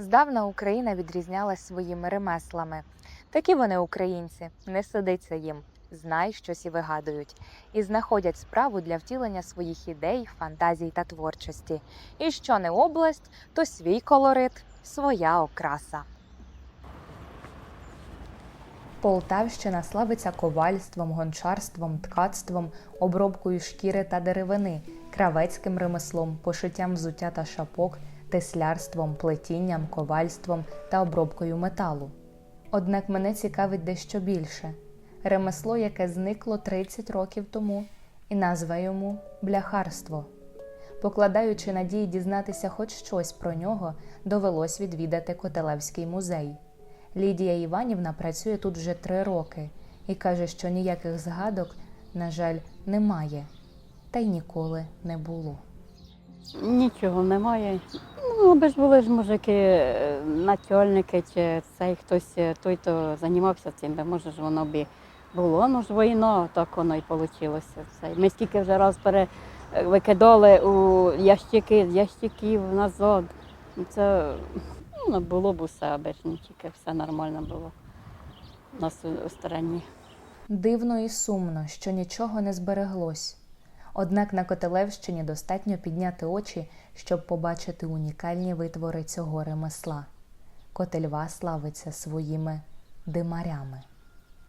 Здавна Україна відрізнялась своїми ремеслами. Такі вони українці, не сидиться їм, знай щось і вигадують, і знаходять справу для втілення своїх ідей, фантазій та творчості. І що не область, то свій колорит, своя окраса. Полтавщина славиться ковальством, гончарством, ткацтвом, обробкою шкіри та деревини, кравецьким ремеслом, пошиттям взуття та шапок, теслярством, плетінням, ковальством та обробкою металу. Однак мене цікавить дещо більше ремесло, яке зникло 30 років тому, і назва йому бляхарство. Покладаючи надії дізнатися хоч щось про нього, довелось відвідати Котелевський музей. Лідія Іванівна працює тут вже три роки і каже, що ніяких згадок, на жаль, немає, та й ніколи не було. Нічого немає. Ну, аби ж були ж мужики, е, начальники чи цей хтось, е, той, то займався цим, би може ж воно б було. Ну ж війна, так воно і вийшло. Ми скільки вже раз пере е, у ящики, з ящиків назад. Ну, Це ну, було б усе, аби ж не тільки все нормально було у нас у стороні. Дивно і сумно, що нічого не збереглось. Однак на Котелевщині достатньо підняти очі, щоб побачити унікальні витвори цього ремесла. Котельва славиться своїми димарями.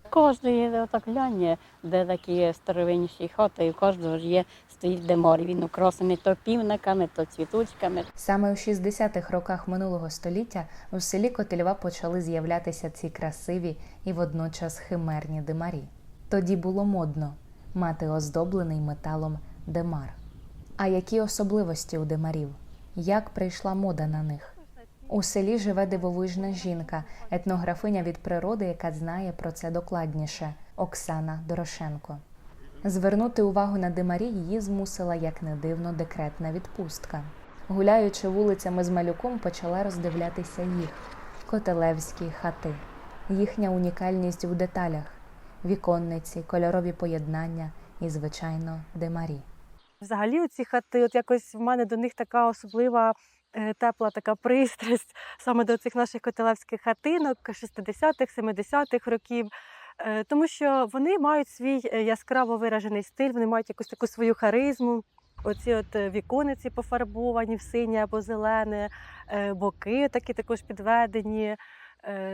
Кожен є отак глянь, де такі старовинніші хати, і у кожного ж є стоїть демор. Він украсений то півниками, то цвіточками. Саме у 60-х роках минулого століття у селі Котельва почали з'являтися ці красиві і водночас химерні димарі. Тоді було модно мати оздоблений металом демар. А які особливості у димарів? Як прийшла мода на них? У селі живе дивовижна жінка, етнографиня від природи, яка знає про це докладніше Оксана Дорошенко. Звернути увагу на димарі її змусила, як не дивно, декретна відпустка. Гуляючи вулицями з малюком, почала роздивлятися їх котелевські хати, їхня унікальність в деталях, віконниці, кольорові поєднання і, звичайно, димарі. Взагалі, ці хати, от якось в мене до них така особлива е, тепла така пристрасть саме до цих наших котелевських хатинок 60-х, 70-х років. Е, Тому що вони мають свій е, яскраво виражений стиль, вони мають якусь таку свою харизму. Оці от вікониці пофарбовані в синє або зелене, боки такі також підведені,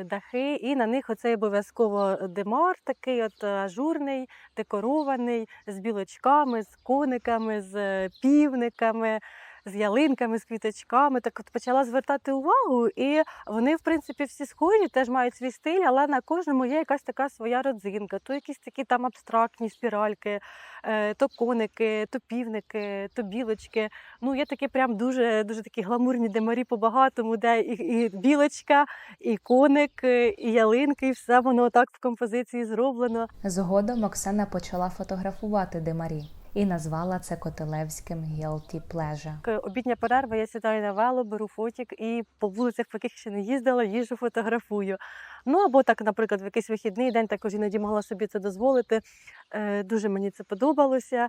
дахи, і на них оцей обов'язково демар, такий от е, ажурний, декорований з білочками, з кониками, з е, півниками, з ялинками, з квіточками. Так от почала звертати увагу, і вони, в принципі, всі схожі, теж мають свій стиль, але на кожному є якась така своя родзинка. То якісь такі там абстрактні спіральки, е, то коники, то півники, то білочки. Ну, є такі прям дуже, дуже такі гламурні демарі по-багатому, де і, і білочка, і коник, е, і ялинки, і все воно так в композиції зроблено. Згодом Оксана почала фотографувати димарі і назвала це Котелевським Guilty Pleasure. Обідня перерва, я сідаю на вело, беру фотик і по вулицях, по яких ще не їздила, їжджу, фотографую. Ну або так, наприклад, в якийсь вихідний день також іноді могла собі це дозволити. Е, Дуже мені це подобалося.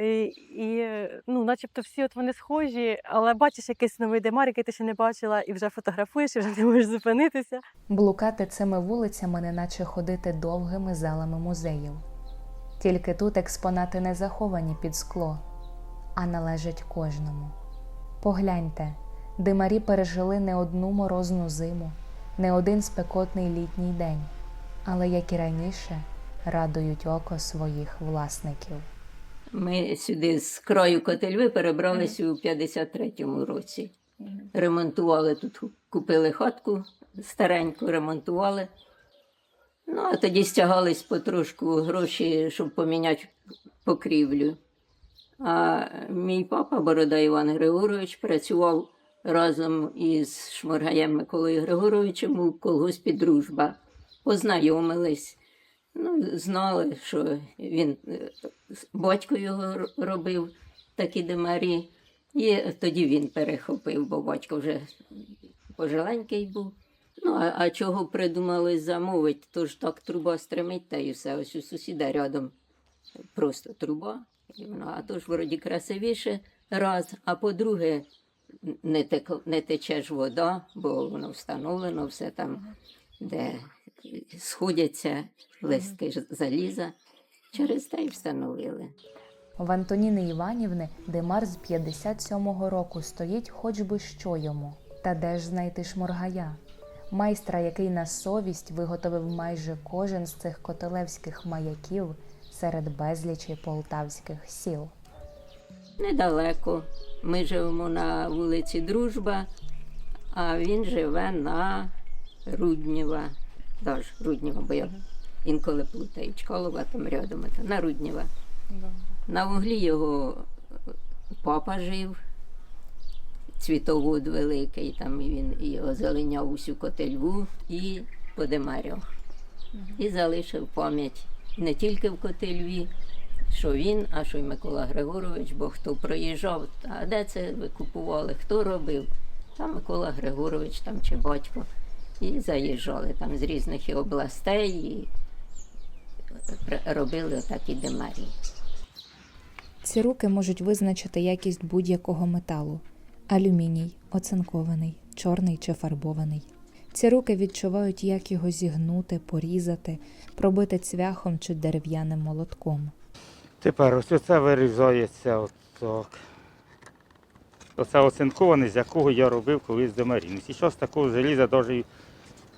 І, і е, ну, начебто всі от вони схожі, але бачиш якийсь новий демар, який ти ще не бачила, і вже фотографуєш, і вже не можеш зупинитися. Блукати цими вулицями, неначе ходити довгими залами музеїв. Тільки тут експонати не заховані під скло, а належать кожному. Погляньте, димарі пережили не одну морозну зиму, не один спекотний літній день, але, як і раніше, радують око своїх власників. Ми сюди з краю Котельви перебралися у 53-му році. Ремонтували тут, купили хатку стареньку, ремонтували. Ну, а тоді стягались потрошку гроші, щоб поміняти покрівлю. А мій папа, Борода Іван Григорович, працював разом із Шморгаєм Миколою Григоровичем у колгоспі Дружба. Познайомились. Ну, знали, що він е, батько його робив такі демарі. І тоді він перехопив, бо батько вже пожиленький був. Ну, а, а чого придумали замовити? Тож так труба стримить, та і все. Ось у сусіда рядом просто труба. І а то ж вроді красивіше раз, а по-друге, не, тек, не тече ж вода, бо воно встановлено все там, де сходяться листки заліза. Через те й встановили. В Антоніни Іванівни Демар з 57-го року стоїть хоч би що йому. Та де ж знайти шморгая? Майстра, який на совість виготовив майже кожен з цих котелевських маяків серед безлічі полтавських сіл. Недалеко. Ми живемо на вулиці Дружба, а він живе на Руднєва. Тож Руднєва, бо я інколи плутаю. Чкалова там рядом, на Руднєва. На вуглі його папа жив, цвітовод великий, там він і озеленяв усю котельву і подимаряв. І залишив пам'ять не тільки в котельві, що він, а що й Микола Григорович, бо хто проїжджав, а де це ви купували, хто робив? Там Микола Григорович там чи батько. І заїжджали там з різних і областей і робили отакі демарії. Ці руки можуть визначити якість будь-якого металу: алюміній, оцинкований, чорний чи фарбований. Ці руки відчувають, як його зігнути, порізати, пробити цвяхом чи дерев'яним молотком. Тепер ось оце вирізається отак. Оце оцинковане, з якого я робив колись демарін. Зараз такого желіза навіть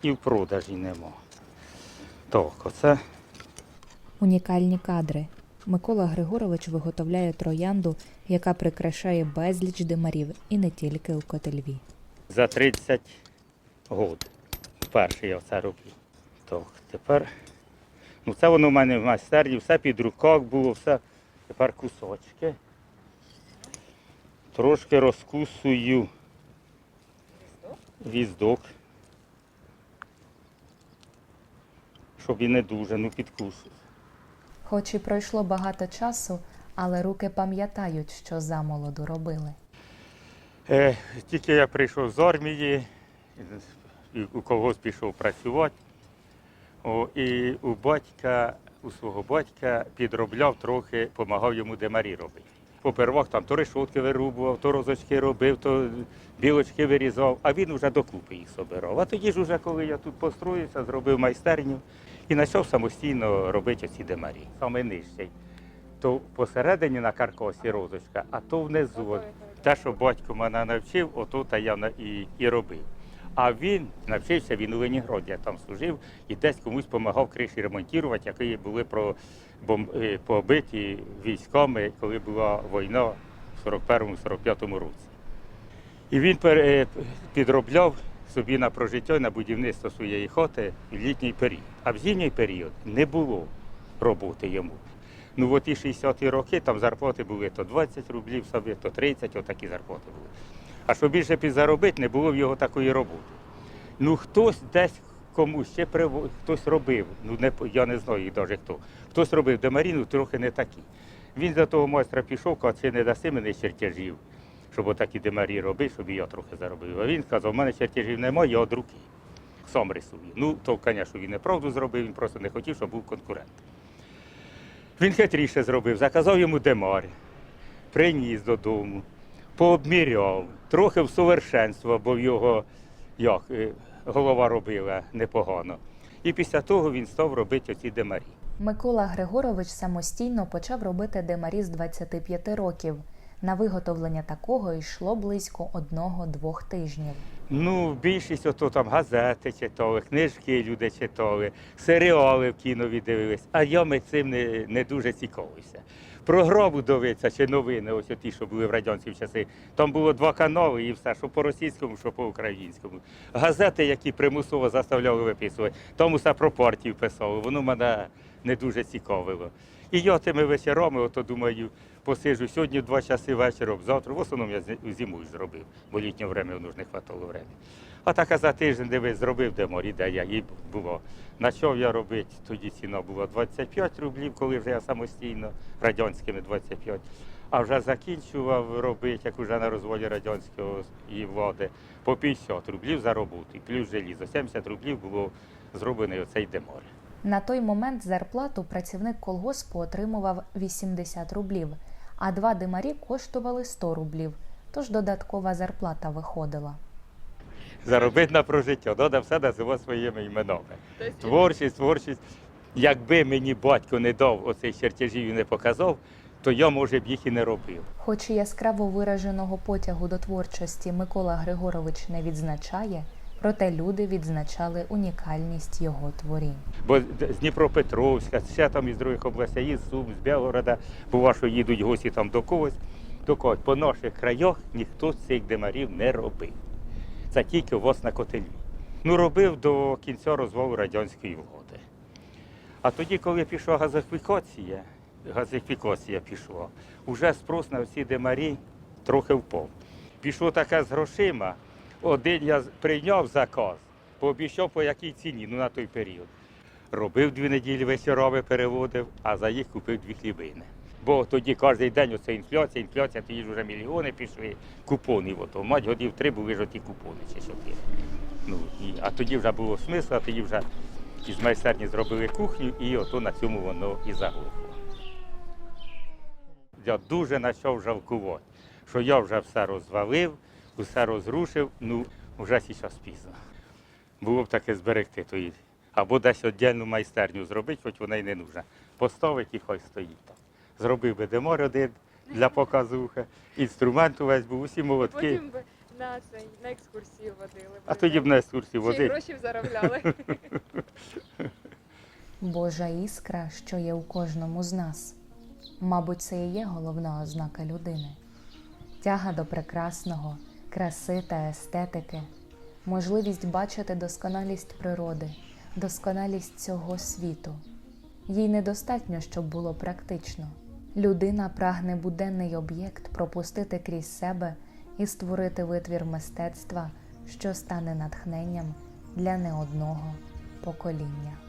і в продажі нема. Так, оце Унікальні кадри. Микола Григорович виготовляє троянду, яка прикрашає безліч димарів і не тільки у Котельві. за 30 год. Вперше я це роблю. Так, тепер. Ну це воно в мене в майстерні, все під руках було, все. Тепер кусочки. Трошки розкусую віздок. Щоб і не дуже, ну підкусую. Хоч і пройшло багато часу, але руки пам'ятають, що замолоду робили. Е, тільки я прийшов з армії, у когось пішов працювати. О, і у батька, у свого батька підробляв трохи, допомагав йому демарі робити. Попервах там то решотки вирубував, то розочки робив, то білочки вирізав, а він вже докупи їх собирав. А тоді ж, уже, коли я тут построївся, зробив майстерню і почав самостійно робити оці демарі. Саме нижчий. То посередині на каркосі розочка, а то внизу. Те, що батько мене навчив, ото та я і, і робив. А він навчився, він у Леніграді там служив і десь комусь допомагав криші ремонтувати, які були про, бом, е, побиті військами, коли була війна в 41-45 році. І він е, підробляв собі на прожиття на будівництво своєї хати в літній період. А в зимній період не було роботи йому. Ну от і 60-ті роки там зарплати були то 20 рублів собі, то 30, отакі зарплати були. А щоб більше підзаробити, не було в його такої роботи. Ну хтось десь комусь ще приво... хтось робив, ну не, я не знаю їх навіть хто. Хтось робив демаріну, трохи не такі. Він до того майстра пішов, каже, це не даси мені чертежів, щоб отакі демарі робити, щоб я трохи заробив. А він сказав, у мене чертежів немає, я від руки. Сам рисую. Ну, то, звісно, він неправду зробив, він просто не хотів, щоб був конкурент. Він хитріше зробив, заказав йому демар, приніс додому, пообміряв, трохи всовершенствував, бо в його як, е, голова робила непогано. І після того він став робити оці демарі. Микола Григорович самостійно почав робити демарі з 25 років. На виготовлення такого йшло близько одного-двох тижнів. Ну, більшість ото там газети читали, книжки люди читали, серіали в кінові дивились, а я ми цим не, не дуже цікавився. Програму дивитися чи новини, ось ті, що були в радянські часи. Там було два канали і все, що по російському, що по українському. Газети, які примусово заставляли виписувати, там усе про партію писали, воно мене не дуже цікавило. І я тими вечорами, ото думаю, посиджу сьогодні два часи вечором, завтра. В основному я зи- зимою зробив, бо літнє время воно ж не хватало времени. А так а за тиждень дивись, зробив деморі, де я і було. Почав я робити, тоді ціна була 25 рублів, коли вже я самостійно, радянськими 25. А вже закінчував робити, як вже на розвалі радянської влади, по 50 рублів за роботу, плюс желізо. 70 рублів було зроблений оцей демор. На той момент зарплату працівник колгоспу отримував 80 рублів, а два димарі коштували 100 рублів. тож додаткова зарплата виходила. Заробити на прожиття, треба все називати своїми іменами. Творчість, творчість. Якби мені батько не дав оцих чертежів і не показав, то я, може б їх і не робив. Хоч і яскраво вираженого потягу до творчості Микола Григорович не відзначає, проте люди відзначали унікальність його творінь. Бо з Дніпропетровська, ще там із других областей, із Сум, з Білгорода, бува, що їдуть гості там до когось, до когось. По наших краях ніхто цих демарів не робив. Це тільки у вас на котельні. Ну, робив до кінця розвалу радянської влади. А тоді, коли пішла газифікація, газифікація пішла, вже спрос на всі демарі трохи впав. Пішло таке з грошима. Один я прийняв заказ, пообіцяв по якій ціні, ну на той період. Робив дві неділі вечорами, переводив, а за їх купив дві хлібини. Бо тоді кожен день оце інфляція, інфляція, тоді ж вже мільйони пішли, купони. Ото. Мать годів три були ж оті купони чи чотири. Ну, і, а тоді вже було смисл, а тоді вже із майстерні зробили кухню, і ото на цьому воно і заглохло. Я дуже почав жалкувати, що я вже все розвалив, усе розрушив, ну вже зараз пізно. Було б таке зберегти тої. Або десь віддільну майстерню зробити, хоч вона й не нужна. Поставить і хай стоїть там. Зробив би демор один для показухи, інструмент увесь був, усі молотки. Потім би на цей на екскурсію водили. А тоді б на екскурсії Ще й гроші заробляли. Божа іскра, що є у кожному з нас. Мабуть, це і є головна ознака людини. Тяга до прекрасного, краси та естетики, можливість бачити досконалість природи, досконалість цього світу. Їй недостатньо, щоб було практично. Людина прагне буденний об'єкт пропустити крізь себе і створити витвір мистецтва, що стане натхненням для не одного покоління.